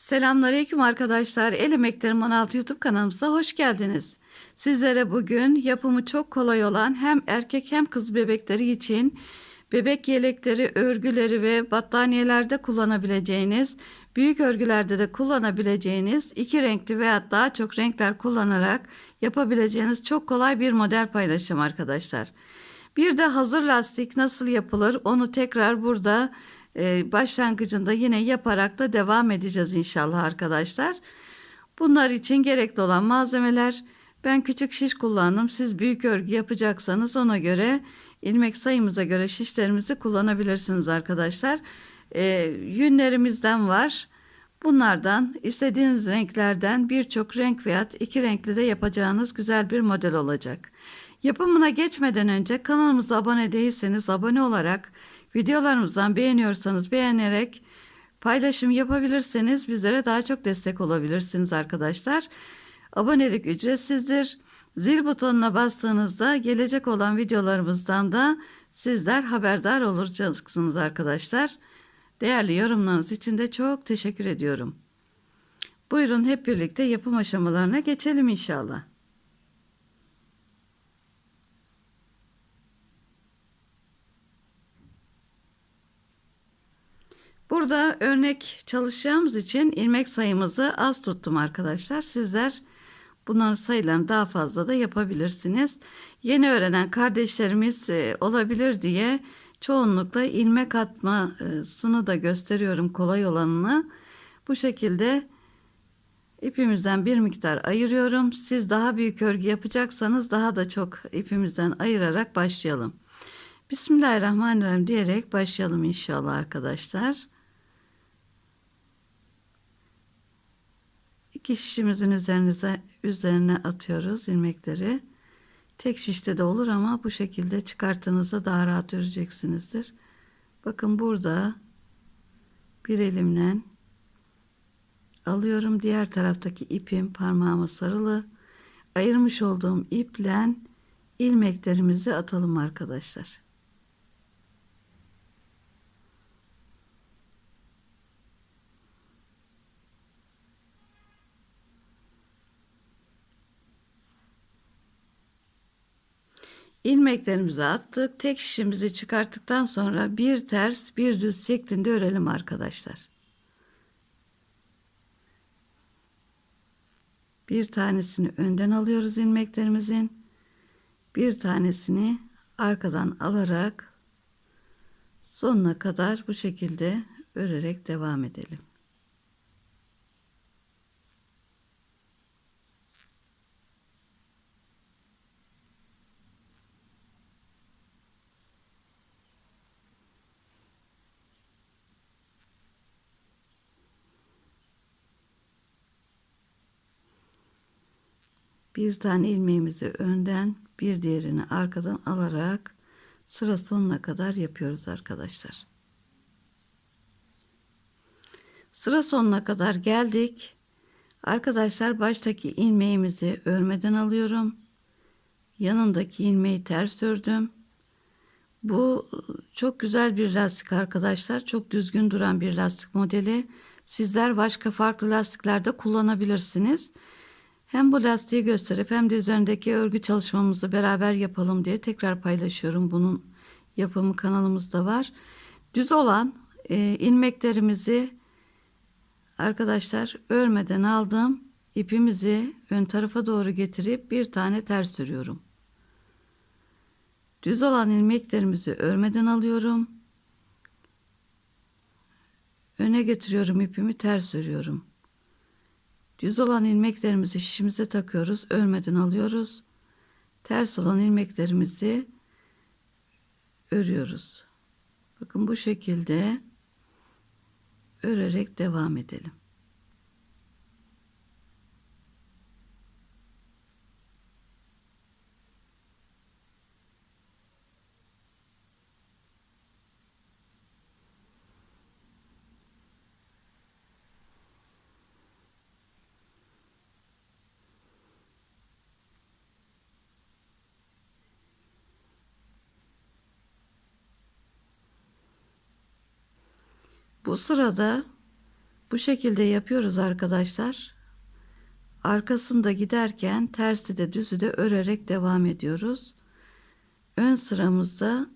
Selamünaleyküm arkadaşlar. El Emeklerim 16 YouTube kanalımıza hoş geldiniz. Sizlere bugün yapımı çok kolay olan hem erkek hem kız bebekleri için bebek yelekleri, örgüleri ve battaniyelerde kullanabileceğiniz, büyük örgülerde de kullanabileceğiniz iki renkli veya daha çok renkler kullanarak yapabileceğiniz çok kolay bir model paylaşım arkadaşlar. Bir de hazır lastik nasıl yapılır onu tekrar burada e, başlangıcında yine yaparak da devam edeceğiz inşallah arkadaşlar. Bunlar için gerekli olan malzemeler ben küçük şiş kullandım. Siz büyük örgü yapacaksanız ona göre ilmek sayımıza göre şişlerimizi kullanabilirsiniz arkadaşlar. E, yünlerimizden var. Bunlardan istediğiniz renklerden birçok renk veya iki renkli de yapacağınız güzel bir model olacak. Yapımına geçmeden önce kanalımıza abone değilseniz abone olarak videolarımızdan beğeniyorsanız beğenerek paylaşım yapabilirseniz bizlere daha çok destek olabilirsiniz arkadaşlar. Abonelik ücretsizdir. Zil butonuna bastığınızda gelecek olan videolarımızdan da sizler haberdar olacaksınız arkadaşlar. Değerli yorumlarınız için de çok teşekkür ediyorum. Buyurun hep birlikte yapım aşamalarına geçelim inşallah. Burada örnek çalışacağımız için ilmek sayımızı az tuttum arkadaşlar. Sizler bunların sayılarını daha fazla da yapabilirsiniz. Yeni öğrenen kardeşlerimiz e, olabilir diye çoğunlukla ilmek atmasını da gösteriyorum kolay olanını. Bu şekilde ipimizden bir miktar ayırıyorum. Siz daha büyük örgü yapacaksanız daha da çok ipimizden ayırarak başlayalım. Bismillahirrahmanirrahim diyerek başlayalım inşallah arkadaşlar. İki şişimizin üzerinize üzerine atıyoruz ilmekleri. Tek şişte de olur ama bu şekilde çıkarttığınızda daha rahat öreceksinizdir. Bakın burada bir elimle alıyorum. Diğer taraftaki ipim parmağıma sarılı. Ayırmış olduğum iple ilmeklerimizi atalım arkadaşlar. İlmeklerimizi attık. Tek şişimizi çıkarttıktan sonra bir ters bir düz şeklinde örelim arkadaşlar. Bir tanesini önden alıyoruz ilmeklerimizin. Bir tanesini arkadan alarak sonuna kadar bu şekilde örerek devam edelim. Bir tane ilmeğimizi önden bir diğerini arkadan alarak sıra sonuna kadar yapıyoruz arkadaşlar. Sıra sonuna kadar geldik. Arkadaşlar baştaki ilmeğimizi örmeden alıyorum. Yanındaki ilmeği ters ördüm. Bu çok güzel bir lastik arkadaşlar. Çok düzgün duran bir lastik modeli. Sizler başka farklı lastiklerde kullanabilirsiniz. Hem bu lastiği gösterip hem de üzerindeki örgü çalışmamızı beraber yapalım diye tekrar paylaşıyorum. Bunun yapımı kanalımızda var. Düz olan e, ilmeklerimizi arkadaşlar örmeden aldım. İpimizi ön tarafa doğru getirip bir tane ters örüyorum. Düz olan ilmeklerimizi örmeden alıyorum. Öne getiriyorum ipimi ters örüyorum. Düz olan ilmeklerimizi şişimize takıyoruz. Örmeden alıyoruz. Ters olan ilmeklerimizi örüyoruz. Bakın bu şekilde örerek devam edelim. Bu sırada Bu şekilde yapıyoruz arkadaşlar. Arkasında giderken tersi de düzü de örerek devam ediyoruz. Ön sıramızda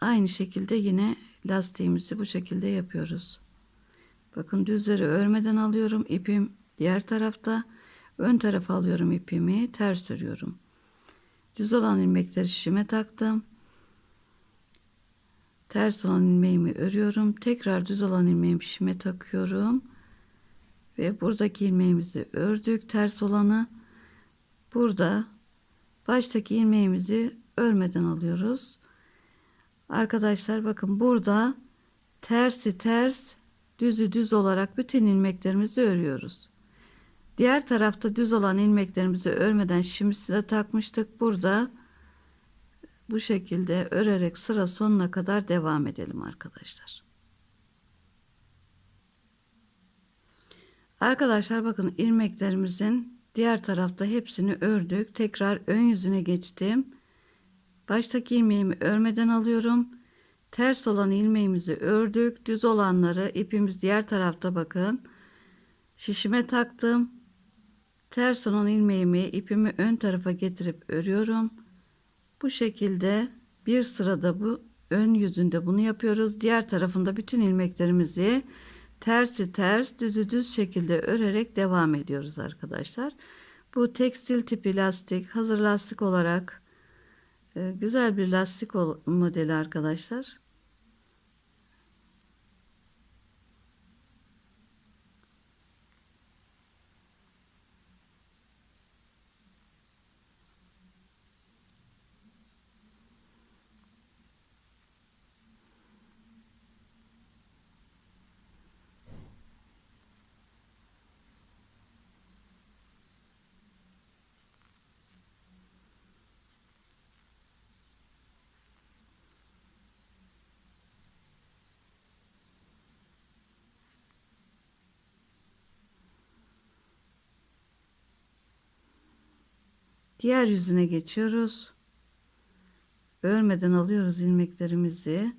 aynı şekilde yine lastiğimizi bu şekilde yapıyoruz. Bakın düzleri örmeden alıyorum. ipim diğer tarafta. Ön tarafa alıyorum ipimi. Ters örüyorum. Düz olan ilmekleri şişime taktım. Ters olan ilmeğimi örüyorum. Tekrar düz olan ilmeğimi şişime takıyorum. Ve buradaki ilmeğimizi ördük. Ters olanı. Burada baştaki ilmeğimizi örmeden alıyoruz. Arkadaşlar bakın burada tersi ters düzü düz olarak bütün ilmeklerimizi örüyoruz. Diğer tarafta düz olan ilmeklerimizi örmeden şimdi size takmıştık. Burada bu şekilde örerek sıra sonuna kadar devam edelim arkadaşlar. Arkadaşlar bakın ilmeklerimizin diğer tarafta hepsini ördük. Tekrar ön yüzüne geçtim. Baştaki ilmeğimi örmeden alıyorum. Ters olan ilmeğimizi ördük. Düz olanları ipimiz diğer tarafta bakın. Şişime taktım. Ters olan ilmeğimi ipimi ön tarafa getirip örüyorum. Bu şekilde bir sırada bu ön yüzünde bunu yapıyoruz. Diğer tarafında bütün ilmeklerimizi tersi ters düzü düz şekilde örerek devam ediyoruz arkadaşlar. Bu tekstil tipi lastik hazır lastik olarak e, güzel bir lastik modeli arkadaşlar. Diğer yüzüne geçiyoruz. Örmeden alıyoruz ilmeklerimizi.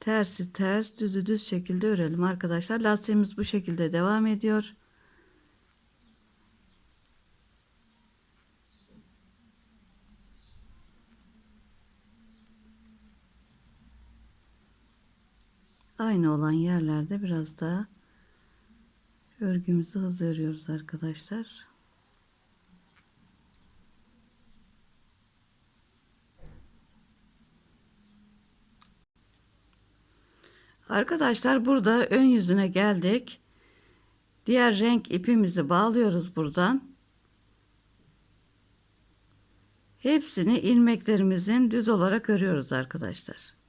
Tersi ters, düzü düz şekilde örelim arkadaşlar. Lastiğimiz bu şekilde devam ediyor. Aynı olan yerlerde biraz daha örgümüzü hızlı örüyoruz arkadaşlar. Arkadaşlar burada ön yüzüne geldik. Diğer renk ipimizi bağlıyoruz buradan. Hepsini ilmeklerimizin düz olarak örüyoruz arkadaşlar.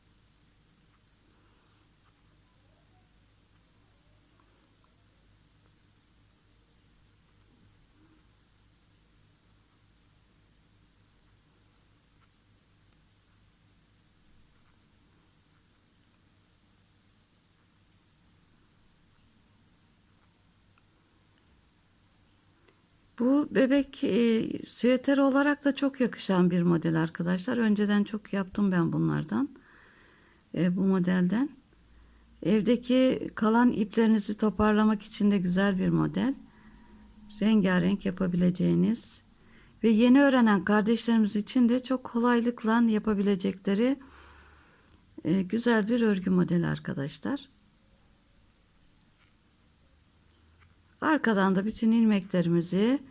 Bu bebek e, süeter olarak da çok yakışan bir model arkadaşlar. Önceden çok yaptım ben bunlardan. E, bu modelden. Evdeki kalan iplerinizi toparlamak için de güzel bir model. Rengarenk yapabileceğiniz ve yeni öğrenen kardeşlerimiz için de çok kolaylıkla yapabilecekleri e, güzel bir örgü modeli arkadaşlar. Arkadan da bütün ilmeklerimizi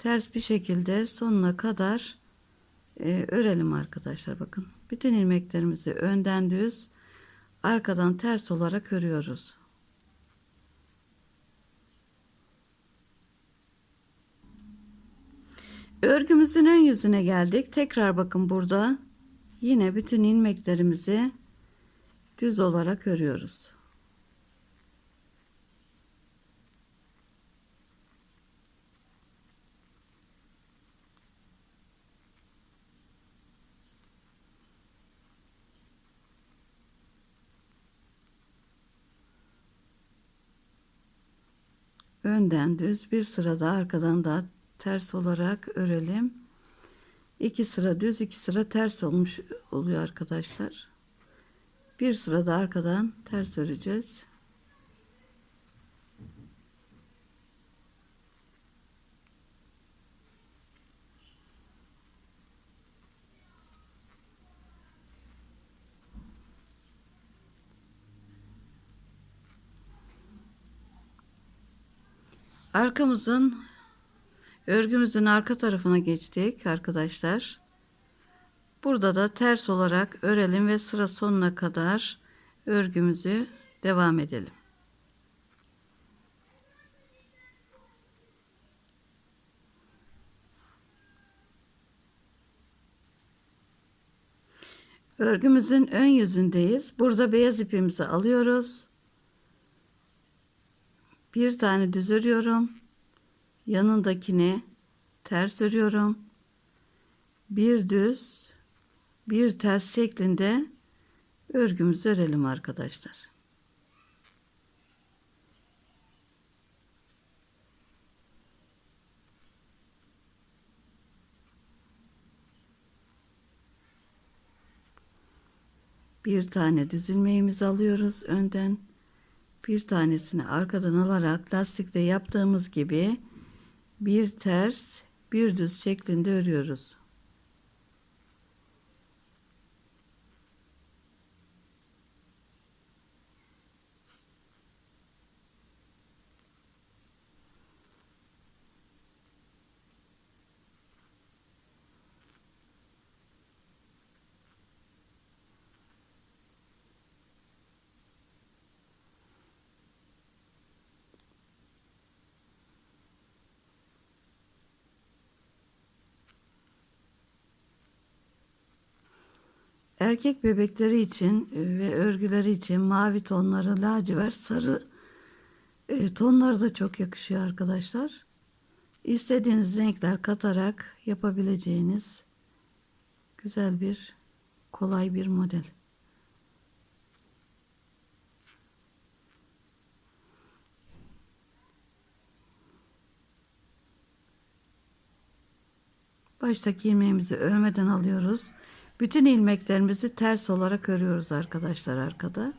ters bir şekilde sonuna kadar e, örelim arkadaşlar. Bakın bütün ilmeklerimizi önden düz arkadan ters olarak örüyoruz. Örgümüzün ön yüzüne geldik. Tekrar bakın burada yine bütün ilmeklerimizi düz olarak örüyoruz. Önden düz bir sırada arkadan da ters olarak örelim. İki sıra düz iki sıra ters olmuş oluyor arkadaşlar. Bir sırada arkadan ters öreceğiz. Arkamızın örgümüzün arka tarafına geçtik arkadaşlar. Burada da ters olarak örelim ve sıra sonuna kadar örgümüzü devam edelim. Örgümüzün ön yüzündeyiz. Burada beyaz ipimizi alıyoruz. Bir tane düz örüyorum. Yanındakini ters örüyorum. Bir düz, bir ters şeklinde örgümüzü örelim arkadaşlar. Bir tane düz ilmeğimizi alıyoruz önden. Bir tanesini arkadan alarak lastikte yaptığımız gibi bir ters, bir düz şeklinde örüyoruz. Erkek bebekleri için e, ve örgüleri için mavi tonları, lacivert, sarı e, tonları da çok yakışıyor arkadaşlar. İstediğiniz renkler katarak yapabileceğiniz güzel bir, kolay bir model. Baştaki ilmeğimizi örmeden alıyoruz. Bütün ilmeklerimizi ters olarak örüyoruz arkadaşlar arkada.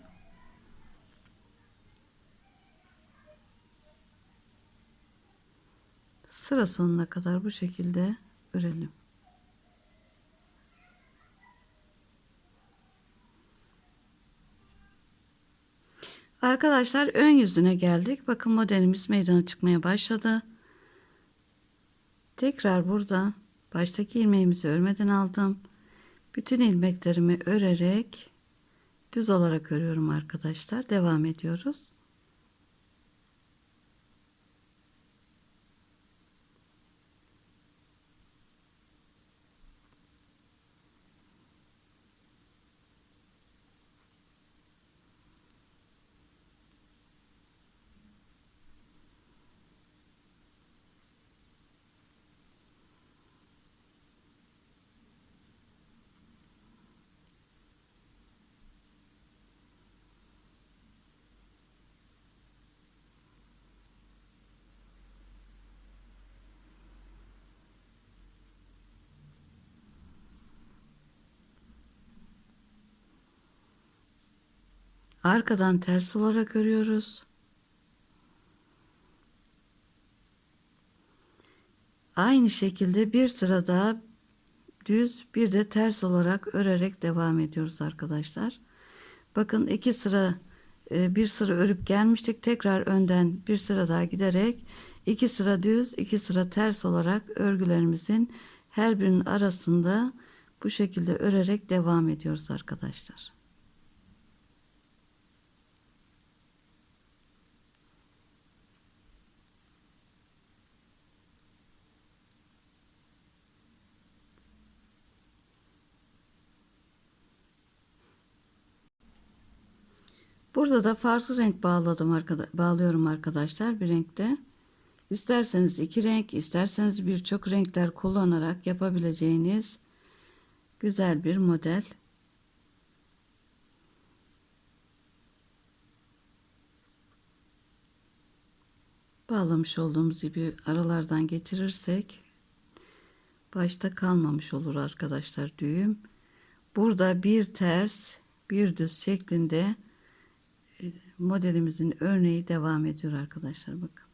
Sıra sonuna kadar bu şekilde örelim. Arkadaşlar ön yüzüne geldik. Bakın modelimiz meydana çıkmaya başladı. Tekrar burada baştaki ilmeğimizi örmeden aldım. Bütün ilmeklerimi örerek düz olarak örüyorum arkadaşlar. Devam ediyoruz. Arkadan ters olarak örüyoruz. Aynı şekilde bir sıra daha düz bir de ters olarak örerek devam ediyoruz arkadaşlar. Bakın iki sıra e, bir sıra örüp gelmiştik. Tekrar önden bir sıra daha giderek iki sıra düz iki sıra ters olarak örgülerimizin her birinin arasında bu şekilde örerek devam ediyoruz arkadaşlar. Burada da farklı renk bağladım arkada bağlıyorum arkadaşlar bir renkte. İsterseniz iki renk, isterseniz birçok renkler kullanarak yapabileceğiniz güzel bir model. Bağlamış olduğumuz gibi aralardan geçirirsek başta kalmamış olur arkadaşlar düğüm. Burada bir ters, bir düz şeklinde modelimizin örneği devam ediyor arkadaşlar bakın.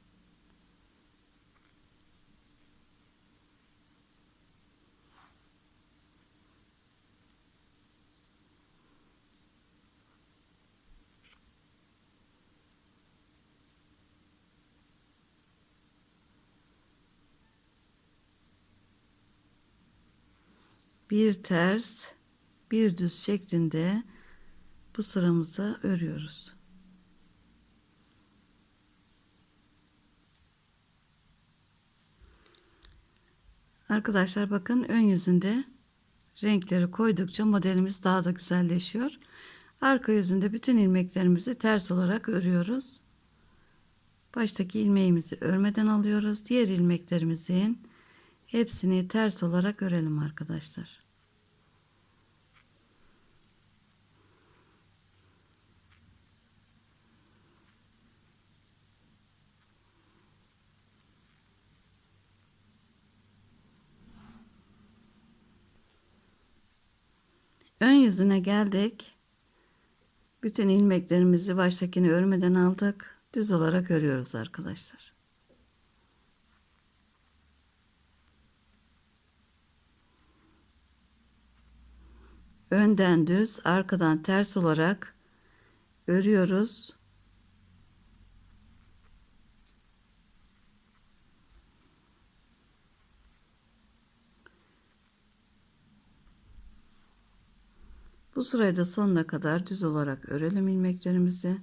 bir ters bir düz şeklinde bu sıramızı örüyoruz. Arkadaşlar bakın ön yüzünde renkleri koydukça modelimiz daha da güzelleşiyor. Arka yüzünde bütün ilmeklerimizi ters olarak örüyoruz. Baştaki ilmeğimizi örmeden alıyoruz. Diğer ilmeklerimizin hepsini ters olarak örelim arkadaşlar. Ön yüzüne geldik. Bütün ilmeklerimizi baştakini örmeden aldık. Düz olarak örüyoruz arkadaşlar. Önden düz, arkadan ters olarak örüyoruz. Bu sırayı da sonuna kadar düz olarak örelim ilmeklerimizi.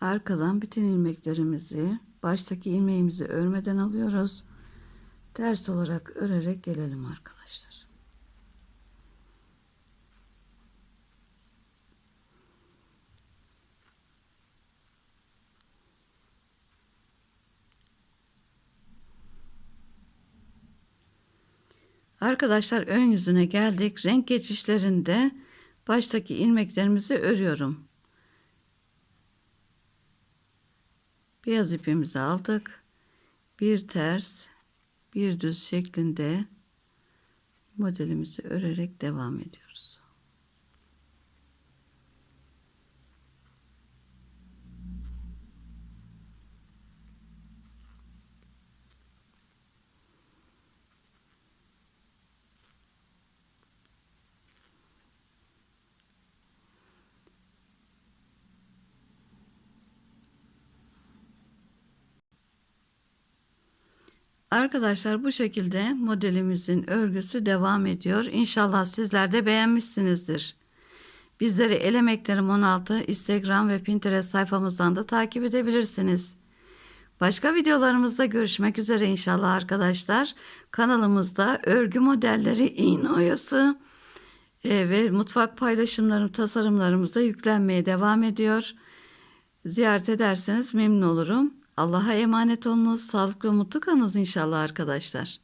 Arkadan bütün ilmeklerimizi baştaki ilmeğimizi örmeden alıyoruz. Ters olarak örerek gelelim arkadaşlar. Arkadaşlar ön yüzüne geldik. Renk geçişlerinde baştaki ilmeklerimizi örüyorum. Beyaz ipimizi aldık. Bir ters, bir düz şeklinde modelimizi örerek devam ediyoruz. Arkadaşlar bu şekilde modelimizin örgüsü devam ediyor. İnşallah sizler de beğenmişsinizdir. Bizleri El Emeklerim 16 Instagram ve Pinterest sayfamızdan da takip edebilirsiniz. Başka videolarımızda görüşmek üzere inşallah arkadaşlar. Kanalımızda örgü modelleri, iğne oyası e, ve mutfak paylaşımlarım, tasarımlarımıza yüklenmeye devam ediyor. Ziyaret ederseniz memnun olurum. Allah'a emanet olunuz. Sağlıklı ve mutlu kalınız inşallah arkadaşlar.